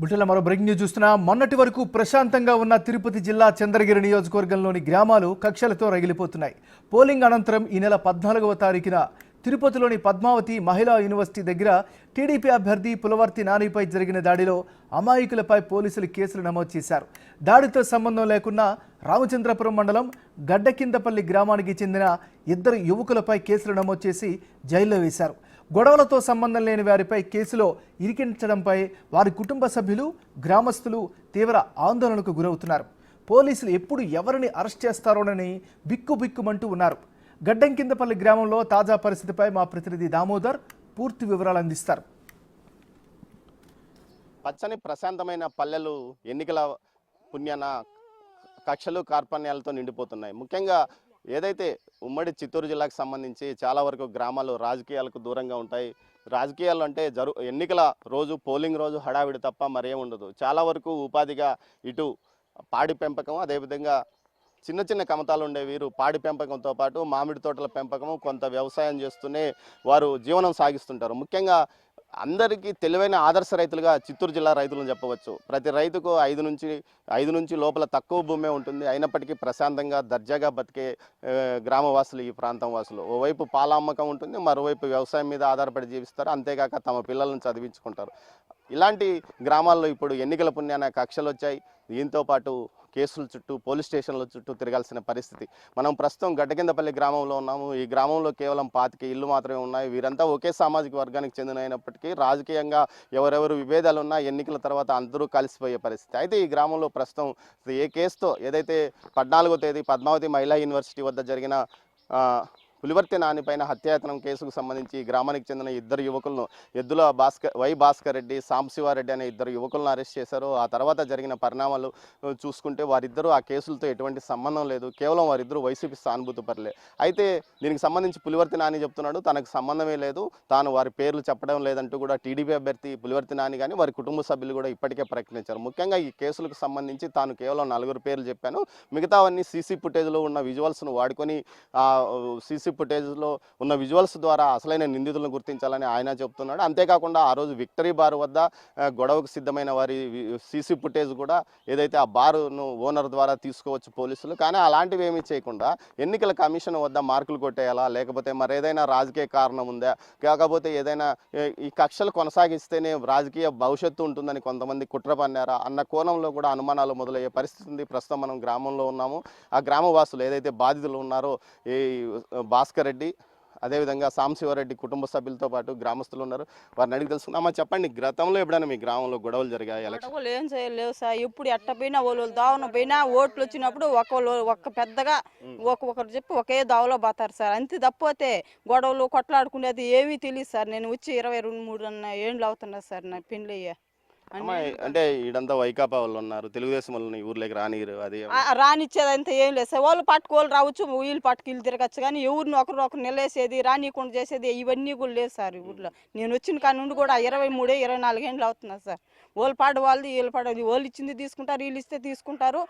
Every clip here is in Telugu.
బుట్టెల మరో బ్రేకింగ్ న్యూస్ చూస్తున్నా. మొన్నటి వరకు ప్రశాంతంగా ఉన్న తిరుపతి జిల్లా చంద్రగిరి నియోజకవర్గంలోని గ్రామాలు కక్షలతో రగిలిపోతున్నాయి. పోలింగ్ అనంతరం ఈ నెల పద్నాలుగవ తారీఖున తిరుపతిలోని పద్మావతి మహిళా యూనివర్సిటీ దగ్గర టీడీపీ అభ్యర్థి పులవర్తి నానిపై జరిగిన దాడిలో అమాయకులపై పోలీసులు కేసులు నమోదు చేశారు. దాడితో సంబంధం లేకున్నా రామచంద్రపురం మండలం గడ్డకిందపల్లి గ్రామానికి చెందిన ఇద్దరు యువకులపై కేసులు నమోదు చేసి జైల్లో వేశారు. గొడవలతో సంబంధం లేని వారిపై కేసులో ఇరికించడంపై వారి కుటుంబ సభ్యులు గ్రామస్తులు తీవ్ర ఆందోళనకు గురవుతున్నారు. పోలీసులు ఎప్పుడు ఎవరిని అరెస్ట్ చేస్తారోనని బిక్కుబిక్కుమంటూ ఉన్నారు. ఉన్నారు గడ్డంకిందపల్లి గ్రామంలో తాజా పరిస్థితిపై మా ప్రతినిధి దామోదర్ పూర్తి వివరాలు అందిస్తారు. పచ్చని ప్రశాంతమైన పల్లెలు ఎన్నికల పుణ్యాన కక్షలు కార్పణ్యాలతో నిండిపోతున్నాయి. ముఖ్యంగా ఏదైతే ఉమ్మడి చిత్తూరు జిల్లాకు సంబంధించి చాలా వరకు గ్రామాలు రాజకీయాలకు దూరంగా ఉంటాయి. రాజకీయాలు అంటే జరు ఎన్నికల రోజు పోలింగ్ రోజు హడావిడి తప్ప మరేం ఉండదు. చాలా వరకు ఉపాధిగా ఇటు పాడి పెంపకం అదేవిధంగా చిన్న చిన్న కమతాలు ఉండే వీరు పాడి పెంపకంతో పాటు మామిడి తోటల పెంపకం కొంత వ్యవసాయం చేస్తూనే వారు జీవనం సాగిస్తుంటారు. ముఖ్యంగా అందరికీ తెలివైన ఆదర్శ రైతులుగా చిత్తూరు జిల్లా రైతులను చెప్పవచ్చు. ప్రతి రైతుకు ఐదు నుంచి ఐదు నుంచి లోపల తక్కువ భూమే ఉంటుంది. అయినప్పటికీ ప్రశాంతంగా దర్జాగా బతికే గ్రామవాసులు ఈ ప్రాంతం వాసులు. ఓవైపు పాల అమ్మకం ఉంటుంది మరోవైపు వ్యవసాయం మీద ఆధారపడి జీవిస్తారు. అంతేకాక తమ పిల్లలను చదివించుకుంటారు. ఇలాంటి గ్రామాల్లో ఇప్పుడు ఎన్నికల పుణ్యాన కక్షలు వచ్చాయి. దీంతో పాటు కేసుల చుట్టూ పోలీస్ స్టేషన్ల చుట్టూ తిరగాల్సిన పరిస్థితి. మనం ప్రస్తుతం గడ్డకిందపల్లి గ్రామంలో ఉన్నాము. ఈ గ్రామంలో కేవలం పాతిక ఇల్లు మాత్రమే ఉన్నాయి. వీరంతా ఒకే సామాజిక వర్గానికి చెందిన అయినప్పటికీ రాజకీయంగా ఎవరెవరు విభేదాలు ఉన్నా ఎన్నికల తర్వాత అందరూ కలిసిపోయే పరిస్థితి. అయితే ఈ గ్రామంలో ప్రస్తుతం ఏ కేసుతో ఏదైతే పద్నాలుగో తేదీ పద్మావతి మహిళా యూనివర్సిటీ వద్ద జరిగిన పులివర్తి నానిపైన హత్యాయతనం కేసుకు సంబంధించి ఈ గ్రామానికి చెందిన ఇద్దరు యువకులను ఎద్దుల భాస్కర్ వై భాస్కర్ రెడ్డి సాంబశివారెడ్డి అనే ఇద్దరు యువకులను అరెస్ట్ చేశారు. ఆ తర్వాత జరిగిన పరిణామాలు చూసుకుంటే వారిద్దరూ ఆ కేసులతో ఎటువంటి సంబంధం లేదు. కేవలం వారిద్దరూ వైసీపీ సానుభూతి పరలే అయితే దీనికి సంబంధించి పులివర్తి నాని చెప్తున్నాడు తనకు సంబంధమే లేదు. తాను వారి పేర్లు చెప్పడం లేదంటూ కూడా టీడీపీ అభ్యర్థి పులివర్తి నాని కానీ వారి కుటుంబ సభ్యులు కూడా ఇప్పటికే ప్రకటించారు. ముఖ్యంగా ఈ కేసులకు సంబంధించి తాను కేవలం నలుగురు పేర్లు చెప్పాను. మిగతావన్నీ సీసీ ఫుటేజ్లో ఉన్న విజువల్స్ను వాడుకొని సీసీ సీసీ ఫుటేజ్లో ఉన్న విజువల్స్ ద్వారా అసలైన నిందితులను గుర్తించాలని ఆయన చెప్తున్నాడు. అంతేకాకుండా ఆ రోజు విక్టరీ బార్ వద్ద గొడవకు సిద్ధమైన వారి సీసీ ఫుటేజ్ కూడా ఏదైతే ఆ బారును ఓనర్ ద్వారా తీసుకోవచ్చు పోలీసులు. కానీ అలాంటివి ఏమీ చేయకుండా ఎన్నికల కమిషన్ వద్ద మార్కులు కొట్టేయాలా? లేకపోతే మరేదైనా రాజకీయ కారణం ఉందా? కాకపోతే ఏదైనా ఈ కక్షలు కొనసాగిస్తేనే రాజకీయ భవిష్యత్తు ఉంటుందని కొంతమంది కుట్ర పన్నారా? అన్న కోణంలో కూడా అనుమానాలు మొదలయ్యే పరిస్థితి ఉంది. ప్రస్తుతం మనం గ్రామంలో ఉన్నాము. ఆ గ్రామవాసులు ఏదైతే బాధితులు ఉన్నారో ఈ భాస్కర్ రెడ్డి అదేవిధంగా సాంబశివారెడ్డి కుటుంబ సభ్యులతో పాటు గ్రామస్తులు ఉన్నారు. వారిని అడిగి తెలుసుకున్నామా చెప్పండి గతంలో ఎప్పుడైనా మీ గ్రామంలో గొడవలు జరిగాయి? గొడవలు ఏం చేయలేవు సార్. ఎప్పుడు ఎట్ట పోయినా వాళ్ళు దావన పోయినా ఓట్లు వచ్చినప్పుడు ఒకళ్ళు ఒక్క పెద్దగా ఒక ఒకరు చెప్పి ఒకే దావలో పోతారు సార్. అంతే తప్పితే గొడవలు కొట్లాడుకునేది ఏమీ తెలియదు సార్. నేను వచ్చి ఇరవై రెండు మూడు అన్న ఏండ్లు అవుతున్నా సార్ నా పెళ్ళి అంటే ఈడంతా వైకాపా వాళ్ళు ఉన్నారు. తెలుగుదేశం వాళ్ళు ఊర్లోకి రానిరు అది రానిచ్చేదంతా ఏం లేదు సార్. వాళ్ళు పట్టుకు వాళ్ళు రావచ్చు వీళ్ళు పట్టుకు వీళ్ళు తిరగచ్చు కానీ ఎవరిని ఒకరు ఒకరు నిలేసేది రానియకుండా చేసేది ఇవన్నీ కూడా లేదు సార్ ఈ ఊర్లో. నేను వచ్చిన కాడ నుండి కూడా ఇరవై మూడే ఇరవై నాలుగు ఏండ్లు అవుతున్నా సార్. వాళ్ళు పాడు వాళ్ళది వీళ్ళు పాడు వాళ్ళు ఇచ్చింది తీసుకుంటారు వీళ్ళు ఇస్తే తీసుకుంటారు.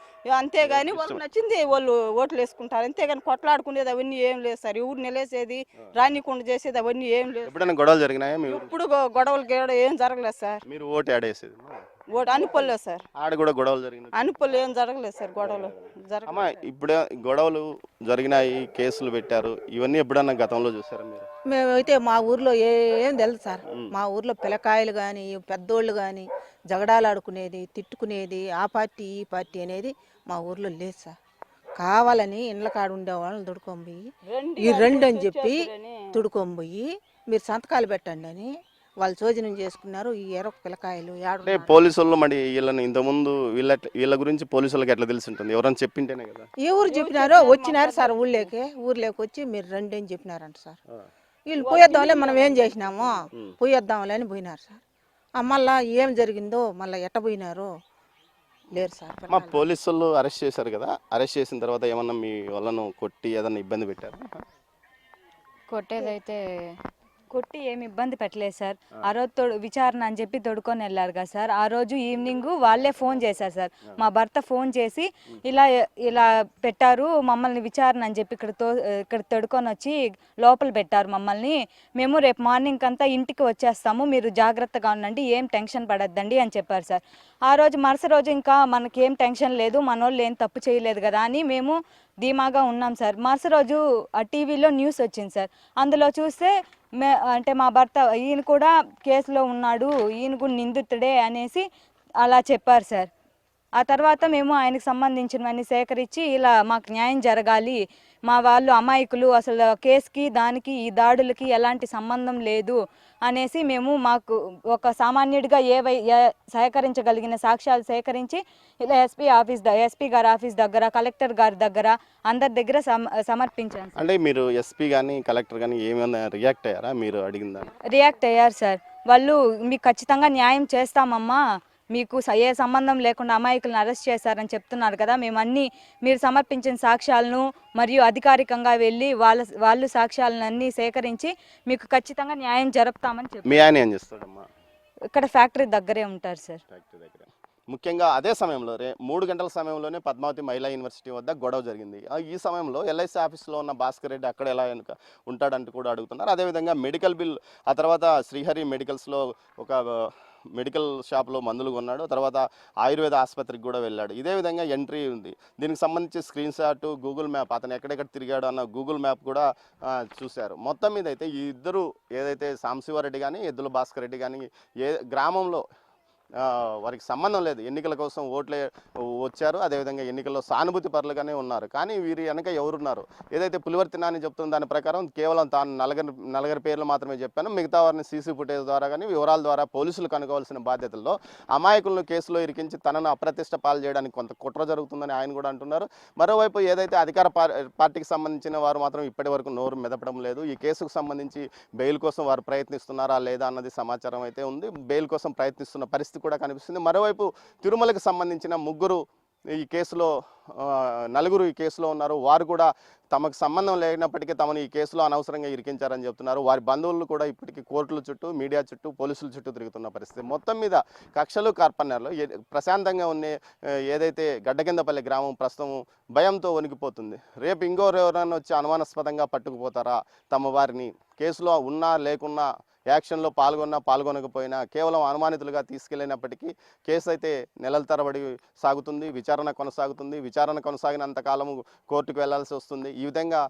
అంతేగాని వాళ్ళకి నచ్చింది వాళ్ళు ఓట్లు వేసుకుంటారు. అంతేగాని కొట్లాడుకునేది అవన్నీ ఏం లేదు సార్. ఎవరు నిలేసేది రానియకుండా చేసేది అవన్నీ ఏం లేదు ఎప్పుడైనా గొడవలు జరిగినాయా ఇప్పుడు గొడవలు గీడ ఏం జరగలేదు సార్. మీరు ఓటు ఆడేసేది అనుకోలేదు సార్. ఆడ కూడా గొడవలు జరిగినాయి. అనుకోలేదు ఏం జరగలేదు సార్ గొడవలు. జరగ అమ్మా ఇప్పుడే గొడవలు జరిగినాయి కేసులు పెట్టారు ఇవన్నీ ఎప్పుడన్నా గతంలో చూసారా మీరు? మేమైతే మా ఊర్లో ఏం తెలుసు సార్. మా ఊర్లో పిల్లకాయలు కానీ పెద్దోళ్ళు కానీ జగడాలు ఆడుకునేది తిట్టుకునేది ఆ పార్టీ ఈ పార్టీ అనేది మా ఊర్లో లేదు సార్. కావాలని ఇండ్ల కాడ ఉండే వాళ్ళని తుడుకొని పోయి ఈ రెండు అని చెప్పి తుడుకొని పోయి మీరు సంతకాలు పెట్టండి అని వాళ్ళు చోజనం చేసుకున్నారు ఈ ఎరొక పిల్లకాయలు అంటే యాడు పోలీసు వాళ్ళు మరి వీళ్ళని ఇంతకుముందు వీళ్ళ వీళ్ళ గురించి పోలీసు వాళ్ళకి ఎట్లా తెలిసి ఉంటుంది ఎవరైనా చెప్పింటేనే కదా? ఏ ఊరు చెప్పినారో వచ్చినారు సార్ ఊళ్ళోకి ఊర్లోకి వచ్చి మీరు రండి అని చెప్పినారంట సార్. వీళ్ళు పోయేద్దాంలే మనం ఏం చేసినామో? పోయేద్దాంలే అని పోయినారు సార్. మళ్ళా ఏం జరిగిందో మళ్ళీ ఎట్ట పోయినారో లేరు సార్ మా పోలీసు వాళ్ళు అరెస్ట్ చేశారు కదా అరెస్ట్ చేసిన తర్వాత ఏమన్నా మీ వాళ్ళను కొట్టి ఏదన్నా ఇబ్బంది పెట్టారు? కొట్టేదైతే కొట్టి ఏమి ఇబ్బంది పెట్టలేదు సార్. ఆ. రోజు తొడు విచారణ అని చెప్పి తొడుకొని వెళ్ళారు కదా సార్. ఆ రోజు ఈవినింగ్ వాళ్ళే ఫోన్ చేశారు సార్. మా భర్త ఫోన్ చేసి ఇలా ఇలా పెట్టారు మమ్మల్ని విచారణ అని చెప్పి ఇక్కడ తో ఇక్కడ తొడుకొని వచ్చి లోపల పెట్టారు మమ్మల్ని. మేము రేపు మార్నింగ్ అంతా ఇంటికి వచ్చేస్తాము మీరు జాగ్రత్తగా ఉండండి ఏం టెన్షన్ పడద్దండి అని చెప్పారు సార్. ఆ రోజు మరుసటి రోజు ఇంకా మనకి ఏం టెన్షన్ లేదు మన వాళ్ళు ఏం తప్పు చేయలేదు కదా అని మేము ధీమాగా ఉన్నాం సార్. మరుసటి రోజు ఆ టీవీలో న్యూస్ వచ్చింది సార్. అందులో చూస్తే మే అంటే మా భర్త ఈయన కూడా కేసులో ఉన్నాడు ఈయన కూడా నిందితుడే అనేసి అలా చెప్పారు సార్. ఆ తర్వాత మేము ఆయనకు సంబంధించినవన్నీ సేకరించి ఇలా మాకు న్యాయం జరగాలి. మా వాళ్ళు అమాయకులు అసలు కేసుకి దానికి ఈ దాడులకి ఎలాంటి సంబంధం లేదు అనేసి మేము మాకు ఒక సామాన్యుడిగా ఏవై ఏ- సేకరించగలిగిన సాక్ష్యాలు సేకరించి ఇలా ఎస్పీ ఆఫీస్ ఎస్పీ గారి ఆఫీస్ దగ్గర కలెక్టర్ గారి దగ్గర అందరి దగ్గర సమ సమర్పించాను. అంటే మీరు ఎస్పీ కానీ కలెక్టర్ కానీ ఏమైనా రియాక్ట్ అయ్యారా? మీరు అడిగిందా రియాక్ట్ అయ్యారు సార్. వాళ్ళు మీకు ఖచ్చితంగా న్యాయం చేస్తామమ్మా. మీకు ఏ సంబంధం లేకుండా అమాయకులను అరెస్ట్ చేశారని చెప్తున్నారు కదా. మేము అన్ని మీరు సమర్పించిన సాక్ష్యాలను మరియు అధికారికంగా వెళ్ళి వాళ్ళ వాళ్ళు సాక్ష్యాలను అన్ని సేకరించి మీకు ఖచ్చితంగా న్యాయం జరుపుతామని చెప్పి మీ ఆయన ఏం చేస్తాడమ్మా? ఇక్కడ ఫ్యాక్టరీ దగ్గరే ఉంటారు సార్. ఫ్యాక్టరీ దగ్గర. ముఖ్యంగా అదే సమయంలో రే మూడు గంటల సమయంలోనే పద్మావతి మహిళా యూనివర్సిటీ వద్ద గొడవ జరిగింది. ఆ ఈ సమయంలో ఎల్ఐసి ఆఫీస్లో ఉన్న భాస్కర్ రెడ్డి అక్కడ ఎలా వెనుక ఉంటాడంటూ కూడా అడుగుతున్నారు. అదేవిధంగా మెడికల్ బిల్ ఆ తర్వాత శ్రీహరి మెడికల్స్లో ఒక మెడికల్ షాప్లో మందులు కొన్నాడు. తర్వాత ఆయుర్వేద ఆసుపత్రికి కూడా వెళ్ళాడు. ఇదే విధంగా ఎంట్రీ ఉంది. దీనికి సంబంధించి స్క్రీన్ షాట్ గూగుల్ మ్యాప్ అతను ఎక్కడెక్కడ తిరిగాడు అన్న గూగుల్ మ్యాప్ కూడా చూశారు. మొత్తం మీద అయితే ఈ ఇద్దరు ఏదైతే సాంశివారెడ్డి కానీ ఎద్దుల భాస్కర్ రెడ్డి కానీ ఏ గ్రామంలో వారికి సంబంధం లేదు. ఎన్నికల కోసం ఓట్లే వచ్చారు. అదేవిధంగా ఎన్నికల్లో సానుభూతి పరులుగానే ఉన్నారు. కానీ వీరి వెనక ఎవరున్నారు? ఏదైతే పులివర్తి నాని చెప్తున్న దాని ప్రకారం కేవలం తాను నలగరి నలగరి పేర్లు మాత్రమే చెప్పాను. మిగతా వారిని సీసీ ఫుటేజ్ ద్వారా కానీ వివరాల ద్వారా పోలీసులు కనుకోవాల్సిన బాధ్యతల్లో అమాయకులను కేసులో ఇరికించి తనను అప్రతిష్ట పాలు చేయడానికి కొంత కుట్ర జరుగుతుందని ఆయన కూడా అంటున్నారు. మరోవైపు ఏదైతే అధికార పార్టీకి సంబంధించిన వారు మాత్రం ఇప్పటి వరకు నోరు మెదపడం లేదు. ఈ కేసుకు సంబంధించి బెయిల్ కోసం వారు ప్రయత్నిస్తున్నారా లేదా అన్నది సమాచారం అయితే ఉంది. బెయిల్ కోసం ప్రయత్నిస్తున్న పరిస్థితి కూడా కనిపిస్తుంది. మరోవైపు తిరుమలకు సంబంధించిన ముగ్గురు ఈ కేసులో నలుగురు ఈ కేసులో ఉన్నారు. వారు కూడా తమకు సంబంధం లేనప్పటికీ తమను ఈ కేసులో అనవసరంగా ఇరికించారని చెప్తున్నారు. వారి బంధువులు కూడా ఇప్పటికీ కోర్టుల చుట్టూ మీడియా చుట్టూ పోలీసుల చుట్టూ తిరుగుతున్న పరిస్థితి. మొత్తం మీద కక్షలు కార్పణ్యాలు ప్రశాంతంగా ఉన్న ఏదైతే గడ్డకిందపల్లి గ్రామం ప్రస్తుతం భయంతో వణికిపోతుంది. రేపు ఇంకో ఎవరైనా వచ్చి అనుమానాస్పదంగా పట్టుకుపోతారా? తమ వారిని కేసులో ఉన్నా లేకున్నా యాక్షన్లో పాల్గొన్నా పాల్గొనకపోయినా కేవలం అనుమానితులుగా తీసుకెళ్ళినప్పటికీ కేసు అయితే నెలల తరబడి సాగుతుంది విచారణ కొనసాగుతుంది. విచారణ కొనసాగినంత కాలము కోర్టుకు వెళ్ళాల్సి వస్తుంది. ఈ విధంగా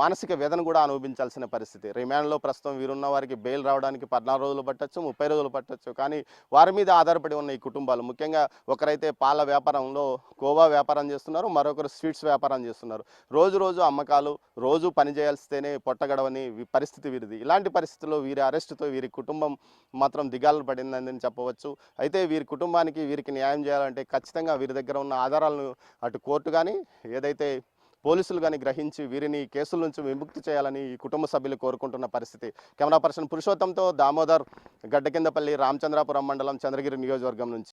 మానసిక వేదన కూడా అనుభవించాల్సిన పరిస్థితి. రిమాండ్లో ప్రస్తుతం వీరున్న వారికి బెయిల్ రావడానికి పద్నాలుగు రోజులు పట్టచ్చు ముప్పై రోజులు పట్టచ్చు. కానీ వారి మీద ఆధారపడి ఉన్న ఈ కుటుంబాలు ముఖ్యంగా ఒకరైతే పాల వ్యాపారంలో కోవా వ్యాపారం చేస్తున్నారు మరొకరు స్వీట్స్ వ్యాపారం చేస్తున్నారు. రోజు రోజు అమ్మకాలు రోజు పని చేయాల్సితేనే పొట్టగడవని పరిస్థితి వీరిది. ఇలాంటి పరిస్థితుల్లో వీరి అరెస్ట్ అరెస్టుతో వీరి కుటుంబం మాత్రం దిగాలు పడిందని చెప్పవచ్చు. అయితే వీరి కుటుంబానికి వీరికి న్యాయం చేయాలంటే ఖచ్చితంగా వీరి దగ్గర ఉన్న ఆధారాలను అటు కోర్టు కానీ ఏదైతే పోలీసులు కానీ గ్రహించి వీరిని కేసుల నుంచి విముక్తి చేయాలని ఈ కుటుంబ సభ్యులు కోరుకుంటున్న పరిస్థితి. కెమెరా పర్సన్ పురుషోత్తంతో దామోదర్ గడ్డకిందపల్లి రామచంద్రాపురం మండలం చంద్రగిరి నియోజకవర్గం నుంచి.